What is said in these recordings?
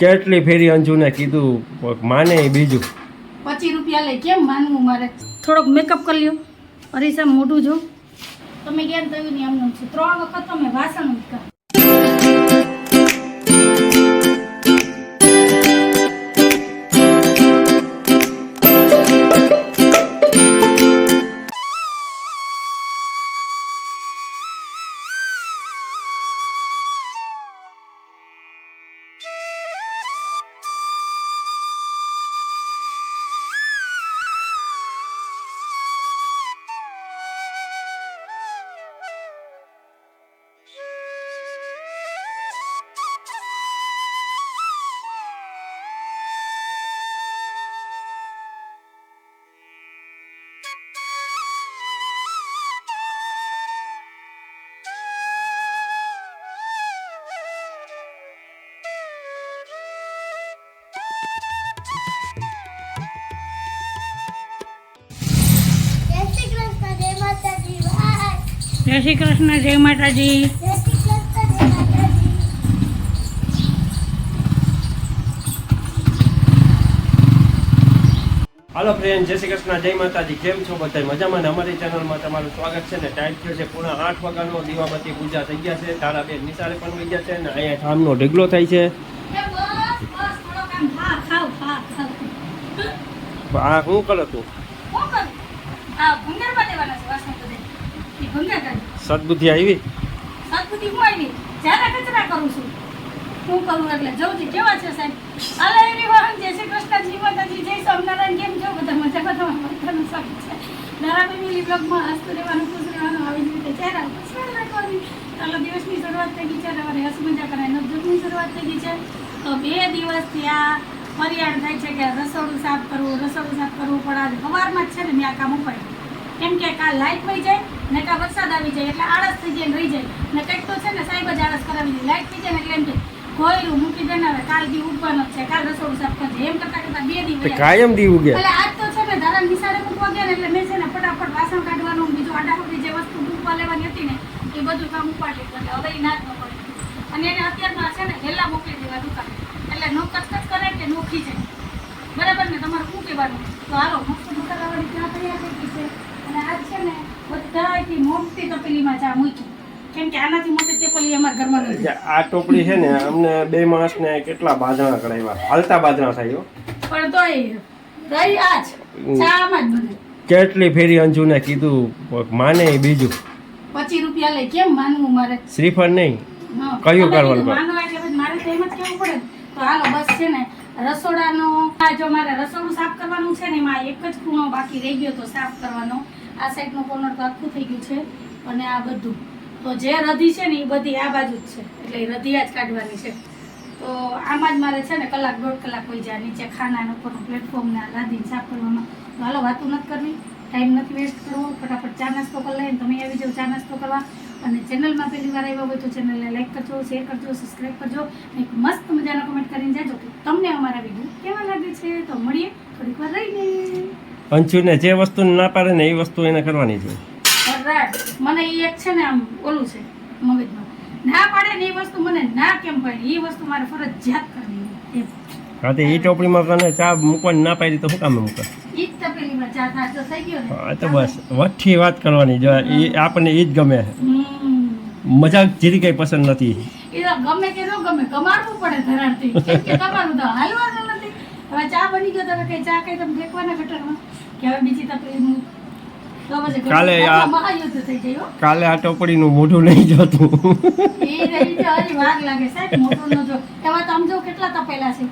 કેટલી ફેરી અંજુને કીધું માને બીજું. પચીસ રૂપિયા લે કેમ માનવું મારે? થોડોક મેકઅપ કરી લ્યો. અરીસા મોઢું જો. તમે ગયા ને તવી આમનું છે ત્રણ વખત તમે વાસણ ઉટકા. જય શ્રી કૃષ્ણ જય માતાજી. હાલો ફ્રેન્ડ જય શ્રી કૃષ્ણ જય માતાજી. કેમ છો બધા મજામાં અમારી ચેનલમાં તમારું સ્વાગત છે ને ટાઈમ થયો છે પૂણા આઠ વાગ્યાનો. દીવાબત્તી પૂજા થઈ ગયા છે. તારા બેન નિશાળે પણ વહી ગયા છે ને અહીંયા ઠામનો ઢગલો થાય છે. હા બસ બસ થોડોક આમ ખા ખાવ ખા ખાવ આ શું કરો તું કોણ કર આ ભંગારમાં લેવાના છે વાસણ બધે એ ભંગાર કાઢ સદબુદ્ધિ આવી? સદબુદ્ધિ હું આવી જ્યારે કચરા કરું છું. હું કરું એટલે જવું કેવા છે સાહેબ? અલે એવરીવન જય શ્રી કૃષ્ણ, જી માતાજી, જય સ્વામિનારાયણ, કેમ છો? બધા મજા બધા બધાનું સ્વાગત છે. નારા મિલી બ્લોગમાં હસતું રહેવાનું, ખુશ રહેવાનું, આવી જ રીતે ચહેરા ઉપર રાખવાની. ચાલો, દિવસની શરૂઆત થઈ ગઈ છે. અને હસ મજા કરાય નવજોગની શરૂઆત થઈ ગઈ છે. તો બે દિવસથી આ ફરિયાદ થાય છે કે રસોડું સાફ કરવું, રસોડું સાફ કરવું પણ આજ સવારમાં જ છે ને મેં આ કામ ઉપાડ્યું. કેમ કે કાલ લાઇટ વહી જાય ને કાં વરસાદ આવી જાય એટલે આળસ થઈ જાય રહી જાય. ને કંઈક તો છે ને સાહેબ જ આળસ કરાવી જાય. લાઈટ થઈ જાય ને એટલે એમ કે ઘોયરું મૂકી દે ને કાલ દી ઉગવાનો છે. કાલ રસોડું સાફ કરજે એમ કરતા કરતા બે દી કાયમ દી ઉગે. એટલે આજ તો છે ને ધારા નિશાળે મૂકવા ગયા ને એટલે મેં છે ને ફટાફટ વાસણ કાઢવાનું બીજું આડાહુડી જે વસ્તુ મૂકવા લેવાની હતી ને એ બધું કામ ઉપાડી એટલે હવે ના જ પડે. અને એને અત્યારમાં છે ને હેલા મોકલી દેવા દુકાન. એટલે નો કચકચ કરે કે નોખી જાય બરાબર ને? તમારે શું કહેવાનું? તો હાલો મસ્ત મસાલાવાળી ચા તૈયાર થઈ ગઈ છે. અને આજ છે ને બધાથી મોટી તપેલીમાં ચા મૂકી. કેમ કે આનાથી મોટી તપેલી અમારા ઘરમાં નથી. આ ટોપડી છે ને અમને બે માણસને કેટલા બાંધણા કરાવ્યા હાલતા બાંધણા થાય પણ તોય રહી આજ. ચામાં જ બધું કેટલી ફેરી અંજુને કીધું માને બીજું. પચીસ રૂપિયા લે કેમ માનવું મારે? શ્રીફળ નહીં. કયું કરવાનું માનવા એટલે મારે તો એમ જ કેવું પડે. તો હાલો બસ છે ને રસોડાનો જો મારે રસોડું સાફ કરવાનું છે ને એમાં એક જ ખૂણો બાકી રહી ગયો તો સાફ કરવાનો. આ સાઈડનો કોર્નર તો આખું થઈ ગયું છે અને આ બધું. તો જે રધી છે ને એ બધી આ બાજુ જ છે. એટલે એ રધિયા જ કાઢવાની છે. તો આમાં જ મારે છે ને કલાક દોઢ કલાક હોય જાય, નીચે ખાના ઉપરનું પ્લેટફોર્મને લાદીને સાફ કરવામાં તો હાલો વાતું નથી કરવી ટાઈમ નથી વેસ્ટ કરવો. ફટાફટ ચા નાસ્તો કરી લઈને તમે આવી જાઓ ચા નાસ્તો કરવા. અને ચેનલમાં પહેલી વાર આવ્યા હોય તો ચેનલને લાઈક કરજો શેર કરજો સબસ્ક્રાઈબ કરજો. એક મસ્ત મજાના કમેન્ટ કરીને જાજો કે તમને અમારા વીડિયો કેવા લાગે છે. તો મળીએ, થોડીક વાર રહીને અંશુને જે વસ્તુ ના પાડે ને એ વસ્તુ એને કરવાની છે. મને એ એક છે ને આમ ઓલું છે મગજમાં. ના પાડે ને એ વસ્તુ મને ના કેમ પડે? એ વસ્તુ મારે ફરજિયાત કરવી હા તે એ ટોપડીમાં તને ચા મૂકવાની ના પાડી તો શું કામ મૂકે તો હા બસ. વઠ્ઠી વાત કરવાની જો એ આપણને એ જ ગમે. મજાક જીરી કઈ પસંદ નથી. એ તો ગમે કે ન ગમે કમાડવું પડે ધરારથી કેમ કે તમારું તો હાલવાનું નથી. હવે ચા બની ગયો તમે કઈ ચા કઈ તમે ફેંકવાના ગટરમાં? કે હવે બીજી તકલીફ તો પછી ઘરમાં કાલે કાલે આ ટોપડીનું મોઢું નહીં જોતું. એ રહી તો હજી વાર લાગે સાહેબ મોટું ન જો. એમાં તો સમજો કેટલા તપેલા છે.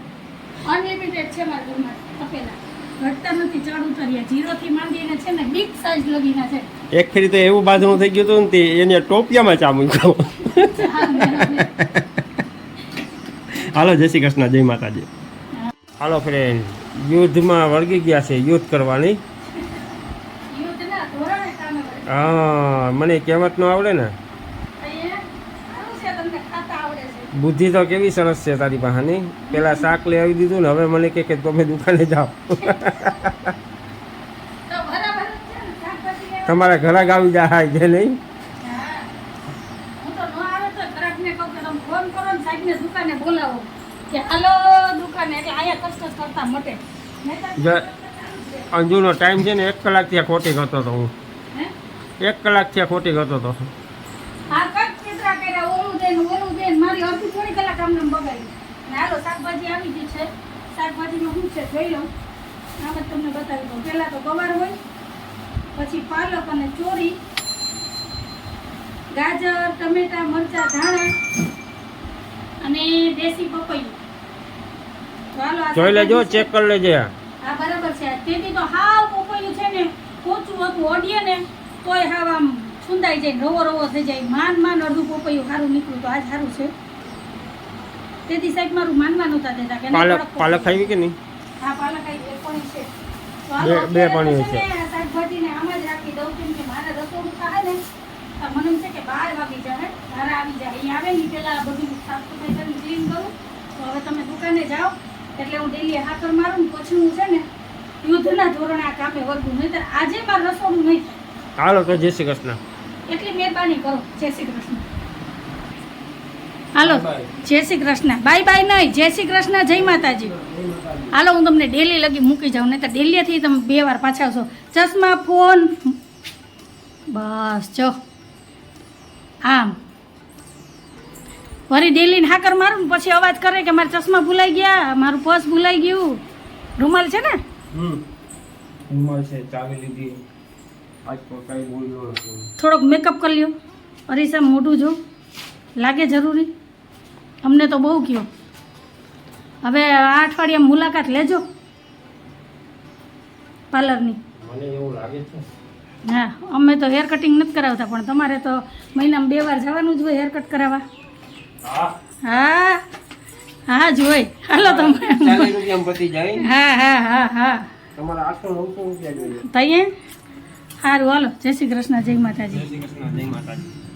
અનલિમિટેડ છે મારા ઘરમાં તપેલા. ઘટતા નથી ચડ ઉતર્યા. જીરો માંડીને છે ને બિગ સાઈઝ લગીના છે. એક ફેરી તો એવું બાંધણું થઈ ગયું હતું ને એને ટોપિયામાં ચા મૂક્યો. હાલો જય શ્રી કૃષ્ણ જય માતાજી. હાલો ફ્રેન્ડ યુદ્ધમાં વળગી ગયા છે યુદ્ધ કરવાની. હા મને કહેવત ન આવડે ને. બુદ્ધિ તો કેવી સરસ છે તારી પાસેની પેલા શાક લઈ આવી દીધું ને હવે મને કે તમે દુકાને જાઓ. તમારા ઘરે ગાવી જાય છે નહીં. બોલાવો. કે હાલો દુકાને. એટલે અહીંયા કચકચ કરતા મટે. અંજુનો ટાઈમ છે ને એક કલાકથી આ ખોટી કરતો હતો હું. હે? એક કલાકથી આ ખોટી કરતો હતો. મારી અડધી થોડી કલાક આમને આમ બગાડી. ને હાલો શાકભાજી આવી ગઈ છે. શાકભાજીનું શું છે જોઈ લઉં. આમ તમને બતાવી દઉં. પહેલાં તો ગવાર હોય પછી પાલક અને ચોરી ગાજર ટમેટા મરચાં ધાણા અને દેશી પપૈયું. જોઈ લેજો ચેક કરી લેજે હા બરાબર છે. તેથી તો હાવ પપૈયું છે ને કોચું હતું ઓડીએ ને તોય હાવ આમ છુંદાઈ જાય રવો રવો થઈ જાય. માન માન અડધું પોપૈયું સારું નીકળ્યું તો આજ સારું છે. તેથી સાહેબ મારું માનવા નહોતા દેતા કે પાલક પાલક ખાવી કે નહીં? હા પાલક આવી પાણી છે. બે- બે પાણી છે સાહેબ શાકભાજીને આમ જ રાખી દઉં કેમ કે મારે રસોડું થાય ને મને એમ છે કે બાર વાગી જાય ઘરે આવી જાય. અહીં આવે ને પેલા પહેલા બધું સાફ સફાઈ કરીને ક્લીન કરું. તો હવે તમે દુકાને જાઓ. એટલે હું ડેલી હાકર મારું ને પછી હું છે ને યુદ્ધના ધોરણે આ કામે વર્ગું નહીં આજે મારું રસોડું નહીં હાલો તો જય શ્રી કૃષ્ણ. એટલી મહેરબાની કરો. જય શ્રી કૃષ્ણ. હાલો જય શ્રી કૃષ્ણ. બાય બાય નહીં જય શ્રી કૃષ્ણ જય માતાજી. હાલો હું તમને ડેલી લગી મૂકી જાઉં નહીં તો ડેલીથી તમે બે વાર પાછા આવશો. ચશ્મા ફોન. બસ જો. આમ. વળી ડેલીને હાકર મારું ને પછી અવાજ કરે કે મારા ચશ્મા ભૂલાઈ ગયા મારું પર્સ ભૂલાઈ ગયું. રૂમાલ છે ને? રૂમાલ છે ચાવી લીધી. થોડોક મેકઅપ કરી લ્યો. અરીસા મોઢું જો. લાગે જરૂરી? અમને તો બહુ કયો. હવે આ અઠવાડિયા મુલાકાત લેજો. પાર્લરની. મને એવું લાગે છે. હા અમે તો હેર કટિંગ નથી કરાવતા પણ તમારે તો મહિનામાં બે વાર જવાનું જ હોય હેર કટ કરાવવા. હા જ હોય. હાલો તમે. હા હા હા હા. તમારા રૂપિયા જોઈએ. સારું હાલો. જય શ્રી કૃષ્ણ જય માતાજી. જય શ્રી કૃષ્ણ જય માતાજી.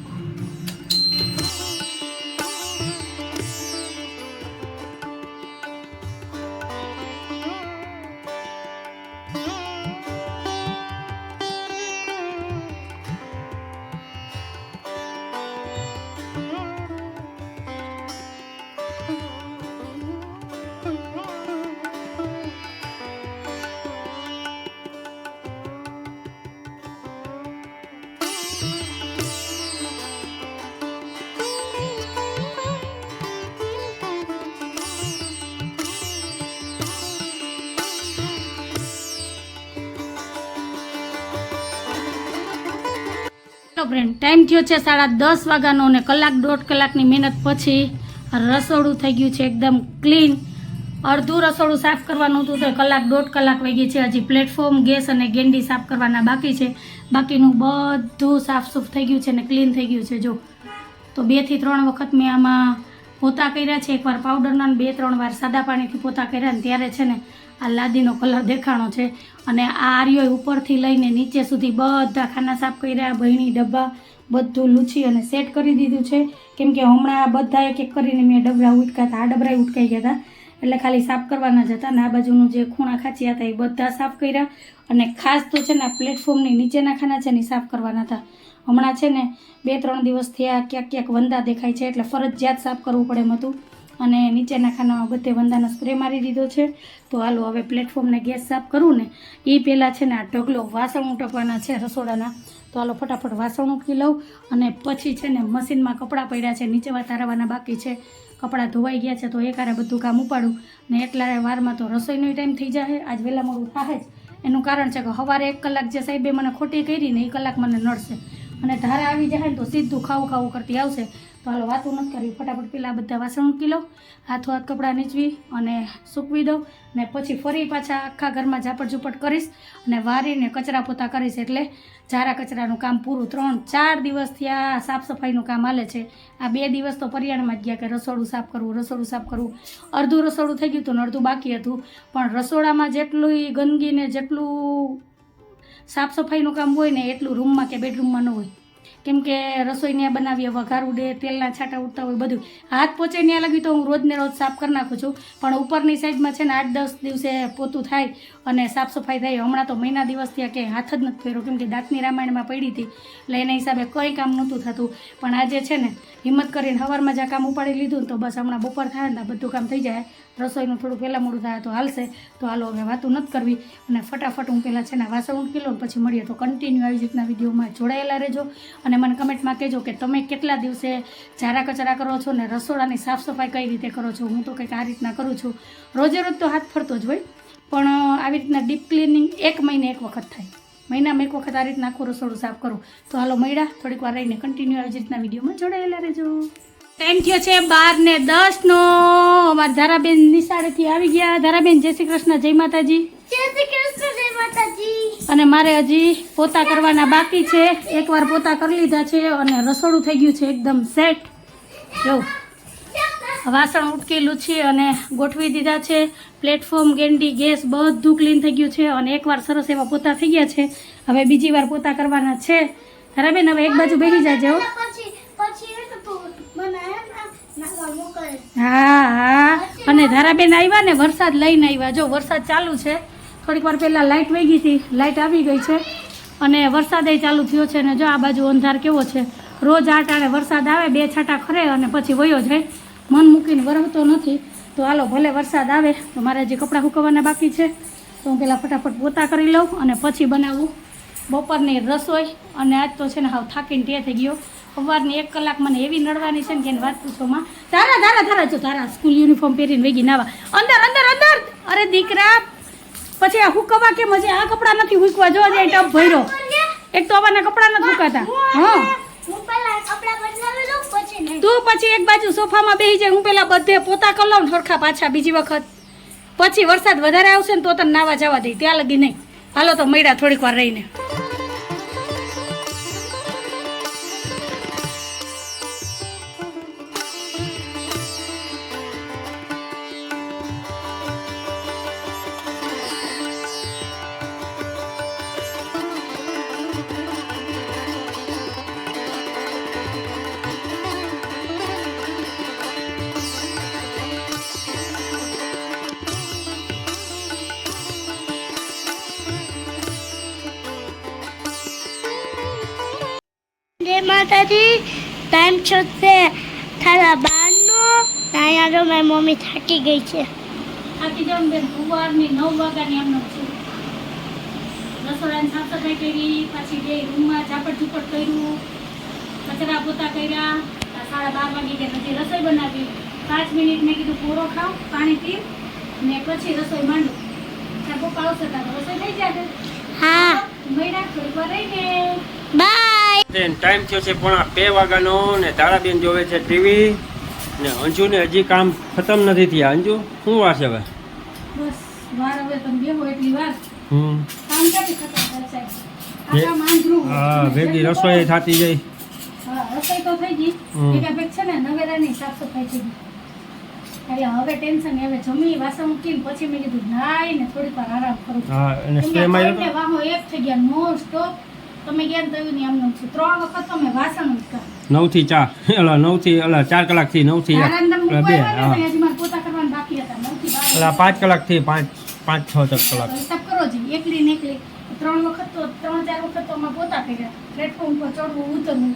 હેલો ફ્રેન્ડ ટાઈમ થયો છે સાડા દસ વાગ્યાનો અને કલાક દોઢ કલાકની મહેનત પછી રસોડું થઈ ગયું છે એકદમ ક્લીન અડધું રસોડું સાફ કરવાનું હતું તો કલાક દોઢ કલાક વાગી છે. હજી પ્લેટફોર્મ ગેસ અને ગેંડી સાફ કરવાના બાકી છે. બાકીનું બધું સાફ સૂફ થઈ ગયું છે અને ક્લીન થઈ ગયું છે. જો, તો બેથી ત્રણ વખત મેં આમાં પોતા કર્યા છે. એકવાર પાવડરના બે ત્રણ વાર સાદા પાણીથી પોતા કર્યા ને ત્યારે છે ને આ લાદીનો કલર દેખાણો છે. અને આ આર્યો ઉપરથી લઈને નીચે સુધી બધા ખાના સાફ કર્યા, ભયણી, ડબ્બા બધું લૂછી અને સેટ કરી દીધું છે. કેમ કે હમણાં બધા એક એક કરીને મેં ડબરા ઉટકા હતા, આ ડબરા ઉટકાઈ ગયા હતા. એટલે ખાલી સાફ કરવાના જ હતા ને આ બાજુનું જે ખૂણા ખાંચ્યા હતા એ બધા સાફ કર્યા. અને ખાસ તો છે ને પ્લેટફોર્મની નીચેના ખાના છે ને સાફ કરવાના હતા. હમણાં છે ને બે ત્રણ દિવસથી આ ક્યાંક ક્યાંક વંદા દેખાય છે એટલે ફરજિયાત સાફ કરવું પડે એમ હતું. અને નીચેના ખાનામાં બધે વંદાનો સ્પ્રે મારી દીધો છે. તો હાલો હવે પ્લેટફોર્મને ગેસ સાફ કરું ને એ પહેલાં છે ને આ ઢગલો વાસણ ઉટકવાના છે રસોડાના. તો હાલો ફટાફટ વાસણ ઉટકી લઉં અને પછી છે ને મશીનમાં કપડાં પડ્યા છે, નીચે તારવાના બાકી છે. કપડાં ધોવાઈ ગયા છે તો એકારે બધું કામ ઉપાડું. ને એટલા વારમાં તો રસોઈનો ટાઈમ થઈ જાય આજ વહેલા મોડું થાય જ. એનું કારણ છે કે સવારે એક કલાક જે સાહેબે મને ખોટી કરી ને એ કલાક મને નડશે. અને ધારા આવી જાય ને તો સીધું ખાવું ખાવું કરતી આવશે. તો હાલો વાતું નથી કરવી. ફટાફટ પેલા બધા વાસણ મૂકી લઉં હાથો હાથ કપડાં નીચવી અને સૂકવી દઉં ને પછી ફરી પાછા આખા ઘરમાં ઝાપટ ઝૂપટ કરીશ અને વારીને કચરા પોતા કરીશ એટલે ઝારા કચરાનું કામ પૂરું. ત્રણ, ચાર દિવસથી આ સાફ સફાઈનું કામ હાલે છે. આ બે દિવસ તો પરિયાણમાં જ ગયા કે રસોડું સાફ કરવું, રસોડું સાફ કરવું. અડધું રસોડું થઈ ગયું હતું ને અડધું બાકી હતું. પણ રસોડામાં જેટલી ગંદકી ને જેટલું સાફ સફાઈનું કામ હોય ને એટલું રૂમમાં કે બેડરૂમમાં ન હોય. કેમ કે રસોઈ ત્યાં બનાવીએ, વઘાર ઉડે, તેલના છાંટા ઉડતા હોય, બધું. હાથ પોચે ત્યાં લગી તો હું રોજને રોજ સાફ કરી નાખું છું. પણ ઉપરની સાઈડમાં છે ને આઠ દસ દિવસે પોતું થાય અને સાફ સફાઈ થાય. હમણાં તો મહિના દિવસ ત્યાં ક્યાંય હાથ જ નથી ફેર્યો. કેમ કે દાંતની રામાયણમાં પડી હતી, એટલે એના હિસાબે કંઈ કામ નહોતું થતું. પણ આજે છે ને હિંમત કરીને સવારમાં જ આ કામ ઉપાડી લીધું તો બસ હમણાં બપોર થાય ને બધું કામ થઈ જાય. રસોઈનું થોડું પહેલાં મોડું થાય તો હાલશે. તો હાલો હવે વાતું નથી કરવી. અને ફટાફટ હું પહેલાં છે ને વાસણ ઉટકી લઉં પછી મળીએ. તો કન્ટિન્યુ આવી રીતના વિડીયોમાં જોડાયેલા રહેજો. અને મને કમેન્ટમાં કહેજો કે તમે કેટલા દિવસે ઝારા કચરા કરો છો ને રસોડાની સાફ સફાઈ કઈ રીતે કરો છો? હું તો કંઈક આ રીતના કરું છું. રોજે રોજ તો હાથ ફરતો જ હોય, પણ આવી રીતના ડીપ ક્લિનિંગ એક મહિને એક વખત થાય. મહિનામાં એક વખત આ રીતના આખું રસોડું સાફ કરું. તો હાલો મળ્યા, થોડીક વાર રહીને કન્ટિન્યુ આવી રીતના વિડીયોમાં જોડાયેલા રહેજો. ટાઈમ થયો છે બાર ને દસ નો. અમારા ધારાબેન નિશાળેથી આવી ગયા. ધારાબેન, જય શ્રી કૃષ્ણ, જય માતાજી. જય શ્રી કૃષ્ણ. અને મારે હજી પોતા કરવાના બાકી છે. એકવાર પોતા કરી લીધા છે અને રસોડું થઈ ગયું છે એકદમ સેટ. જો વાસણ ઉટકેલું છે અને ગોઠવી દીધા છે. પ્લેટફોર્મ ગેંડી ગેસ બધું ક્લીન થઈ ગયું છે અને એકવાર સરસ એવા પોતા થઈ ગયા છે. હવે બીજી વાર પોતા કરવાના છે. ધારાબેન હવે એક બાજુ બેસી જાજો. હા હા. અને ધારાબેન આવ્યા ને વરસાદ લઈને આવ્યા. જો વરસાદ ચાલુ છે. થોડીક વાર પહેલાં લાઇટ વહી હતી લાઇટ આવી ગઈ છે અને વરસાદે ચાલુ થયો છે ને જો આ બાજુ અંધાર કેવો છે, રોજ આ ટાણે વરસાદ આવે, બે છાંટા ખરે અને પછી વયો જાય. મન મૂકીને વરવતો નથી. તો હાલો, ભલે વરસાદ આવે, તો મારે જે કપડાં સૂકવવાના બાકી છે. તો હું પહેલાં ફટાફટ પોતા કરી લઉં અને પછી બનાવું. બપોરની રસોઈ અને આજ તો છે ને હાવ થાકીને ટે થઈ ગયો. સવારની એક કલાક મને એવી નડવાની છે ને કે એની વાત પૂછોમાં તારા તારા તારા, જો તારા સ્કૂલ યુનિફોર્મ પહેરીને વેગી નાવા. અંદર અંદર અંદર. અરે દીકરા પછી આ હુકવા કેમ હજી આ કપડાં નથી હુકવા? જો જાય ટપ ભર્યો. એક તો આવાના કપડાં નથી હુકાતા. હા. તું પછી એક બાજુ સોફામાં બેસી જાય હું પેલા બધે પોતા કરી લઉં ને સરખા પાછા બીજી વખત. પછી વરસાદ વધારે આવશે ને તો તને નાવા જવા દઈ ત્યાં લગી નહીં. હાલો તો મૈડા થોડીક વાર રહીને. માતાજી ટાઈમ છે તારા બારનો અહીંયા જો મારી મમ્મી થાકી ગઈ છે. થાકી જાઉં બેન સવારની નવ વાગ્યાની એમનો છું. રસોડાની સાફ સફાઈ કરી પછી જે રૂમમાં ઝાપટ ઝૂપટ કર્યું કચરા પોતા કર્યા સાડા બાર વાગી ગયા. પછી રસોઈ બનાવી. પાંચ મિનિટ મેં કીધું પૂરો ખાવ પાણી પી. ને પછી રસોઈ માંડું. ત્યાં પપ્પા આવશે ત્યાં તો રસોઈ થઈ જાય હા. મહિના થોડીક વાર રહીને. ટાઈમ થયો છે પોણા બે વાગ્યાનો ને તારાબેન જોવે છે ટીવી ને અંજુને હજી કામ ખતમ નથી થયા. અંજુ શું વાર છે હવે? બસ વાર હવે તમે બેહો એટલી વાર. હમ. કામ ક્યાંથી ખતમ આખા હા ભેગી રસોઈ થતી જાય. હા રસોઈ તો થઈ ગઈ. ભેગા છે ને નવેરાની સાફ સફાઈ થઈ ગઈ. હવે ટેન્શન હવે જમી વાસણ મૂકીને પછી મેં કીધું નાઈ ને થોડીક વાર આરામ કરું. હા અને સ્પ્રે માર્યો વાહો એક થઈ ગયા નો સ્ટોપ તમે ગયા ને તો એવું છે ત્રણ વખત તમે વાસણ નવથી ચાર. એટલે નવથી અલા ચાર કલાકથી નવથી બે ને પોતા નવથી અલા પાંચ કલાકથી પાંચ પાંચ છ ચાર કલાક. હિસાબ કરો જી એકલી ને એકલી. ત્રણ વખત તો ત્રણ ચાર વખત તો અમે પોતા કર્યા. પ્લેટફોર્મ પર ચડવું ઉતરવું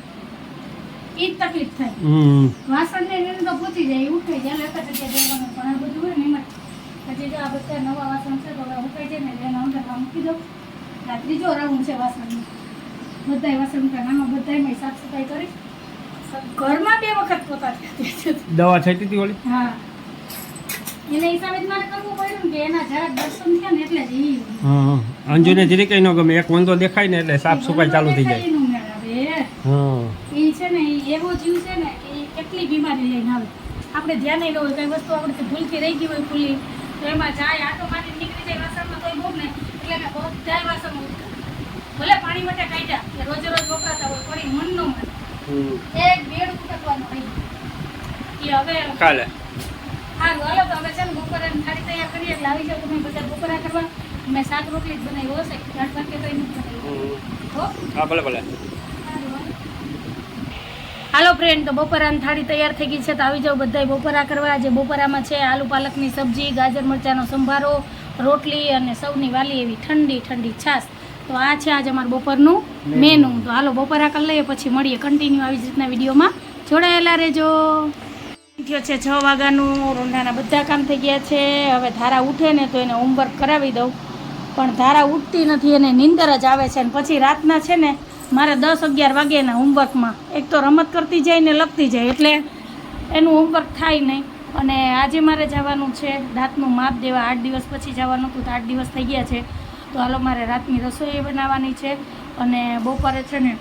એ જ તકલીફ થાય. હમ. વાસણ ને એને તો પૂછી જાય ઉઠાઈ જાય. એટલે એક જ જગ્યાએ પણ આ બધું હોય ને એમાં પછી જો આ બધા નવા વાસણ છે તો હવે ઉઠાઈ જાય ને એને અંદર મૂકી દઉં. આ ત્રીજો રાઉન્ડ છે વાસણનો. બધાય વાસણ મૂક્યા બધાય સાફ સફાઈ કરી. ઘરમાં બે વખત પોતા દવા થઈ હતી ઓલી? હા. એને હિસાબે જ મારે કરવું પડ્યું કે એના જરાક દર્શન થયા ને એટલે જ ઈ હા અંજુને જરી કઈ ન ગમે. એક વંદો દેખાય ને એટલે સાફ સફાઈ ચાલુ થઈ જાય. હા એ છે ને એવો જીવ છે ને કે કેટલી બીમારી લઈને આવે. આપણે ધ્યાન નહીં હોય કઈ વસ્તુ આપણે ભૂલથી રહી ગઈ હોય ખુલ્લી. તો એમાં જાય આટો મારી નીકળી જાય વાસણમાં કોઈ બહુ ને એટલે મેં બધાય વાસણ ઉટકા. ભલે પાણી માટે કાઢ્યા કે રોજે રોજ વપરાતા હોય પડી મન ન માને. એક બેડ ઉટકવાનો હોય. એ હવે કાલે. હા હાલો તો હવે છે ને બપોરે થાળી તૈયાર કરીએ એટલે આવી જાવ તમે બધા બપોરા કરવા. મેં શાક રોટલી જ બનાવી હશે દાળ ભાત કે કંઈ નથી બનાવ્યું. હા? ભલે ભલે. હાલો. ફ્રેન્ડ તો બપોરાની થાળી તૈયાર થઈ ગઈ છે તો આવી જાઓ બધાય બપોરા કરવા. આજે બપોરામાં છે આલુ પાલકની સબ્જી ગાજર મરચાંનો સંભારો રોટલી અને સૌની વાલી એવી ઠંડી ઠંડી છાશ. તો આ છે આજે અમારું બપોરનું મેનુ તો હાલો બપોરા કરી લઈએ પછી મળીએ કન્ટિન્યુ આવી જ રીતના વિડીયોમાં. જોડાયેલા રહેજો. થયો છે છ વાગ્યાનું રોંઢાના બધા કામ થઈ ગયા છે. હવે ધારા ઉઠે ને તો એને હોમવર્ક કરાવી દઉં. પણ ધારા ઉઠતી નથી અને નીંદર જ આવે છે. અને પછી રાતના છે ને મારે દસ અગિયાર વાગ્યાના હોમવર્કમાં એક તો રમત કરતી જાય ને લખતી જાય એટલે એનું હોમવર્ક થાય નહીં. અને આજે મારે જવાનું છે દાંતનું માપ દેવા. આઠ દિવસ પછી જવાનું હતું તો આઠ દિવસ થઈ ગયા છે. તો હાલો, મારે રાતની રસોઈ બનાવવાની છે અને બપોરે છે ને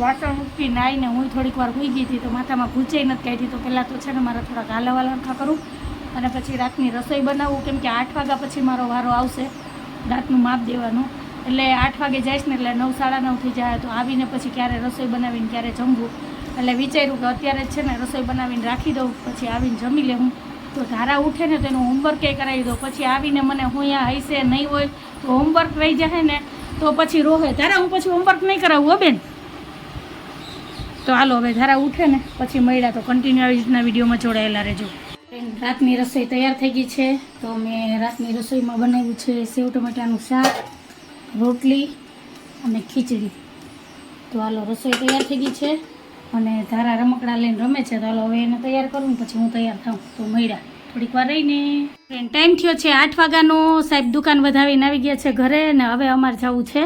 વાસણ ઉઠી નાહીને હું થોડીક વાર હોઈ ગઈ હતી તો માથામાં ભૂંચાઈ નથી કાઢી. તો પહેલાં તો છે ને મારે થોડાક હાલાવાલાખા કરું અને પછી રાતની રસોઈ બનાવવું કેમ કે આઠ વાગ્યા પછી મારો વારો આવશે રાતનું માપ દેવાનું. એટલે આઠ વાગે જઈશ ને એટલે નવ, સાડા નવ થઈ જાય. તો આવીને પછી ક્યારે રસોઈ બનાવીને ક્યારે જમવું. એટલે વિચાર્યું કે અત્યારે છે ને રસોઈ બનાવીને રાખી દઉં, પછી આવીને જમી લેવું તો ધારા ઉઠે ને તો એનું હોમવર્ક એ કરાવી દઉં. પછી આવીને મને હું અહીંયા હશે નહીં હોય હોમવર્ક રહી જાય ને, તો પછી રોહે. ધારા હું પછી હોમવર્ક નહીં કરાવું હો બેન. તો હાલો, હવે ધારા ઉઠે ને, પછી મળ્યા તો કન્ટિન્યુ આવી રીતના વિડીયોમાં જોડાયેલા રહેજો. રાતની રસોઈ તૈયાર થઈ ગઈ છે. તો મેં રાતની રસોઈમાં બનાવ્યું છે સેવ ટમેટાનું શાક, રોટલી અને ખીચડી. તો હાલો, રસોઈ તૈયાર થઈ ગઈ છે. અને ધારા રમકડા લઈને રમે છે. તો હાલો, હવે એને તૈયાર કરું પછી હું તૈયાર થાઉં. તો મળ્યા. થોડીક વાર રહીને. ટાઈમ થયો છે આઠ વાગ્યાનો. સાહેબ દુકાન વધાવીને આવી ગયા છે ઘરે ને હવે અમારે જવું છે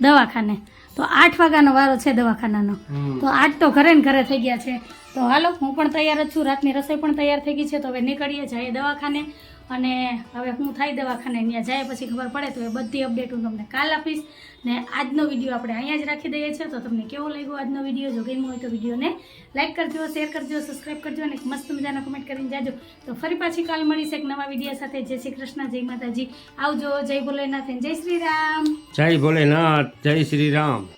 દવાખાને. તો આઠ વાગ્યાનો વારો છે દવાખાનાનો. તો આઠ તો ઘરે ને ઘરે થઈ ગયા છે. તો હાલો હું પણ તૈયાર જ છું. રાતની રસોઈ પણ તૈયાર થઈ ગઈ છે. તો હવે નીકળીએ જઈએ દવાખાને. અને હવે હું થાય દવાખાને ત્યાં જાય પછી ખબર પડે તો એ બધી અપડેટ હું તમને કાલ આપીશ. ને આજનો વીડિયો આપણે અહીંયા જ રાખી દઈએ છીએ. તો તમને કેવો લાગ્યો આજનો વીડિયો જો ગમ્યો હોય તો વિડીયોને લાઈક કરજો શેર કરજો સબસ્ક્રાઈબ કરજો અને મસ્ત મજાના કમેન્ટ કરીને જાજો. તો ફરી પાછી કાલ મળીશ એક નવા વીડિયો સાથે. જય શ્રી કૃષ્ણ, જય માતાજી. આવજો, જય ભોલેનાથ જય શ્રી રામ. જય ભોલેનાથ, જય શ્રી રામ.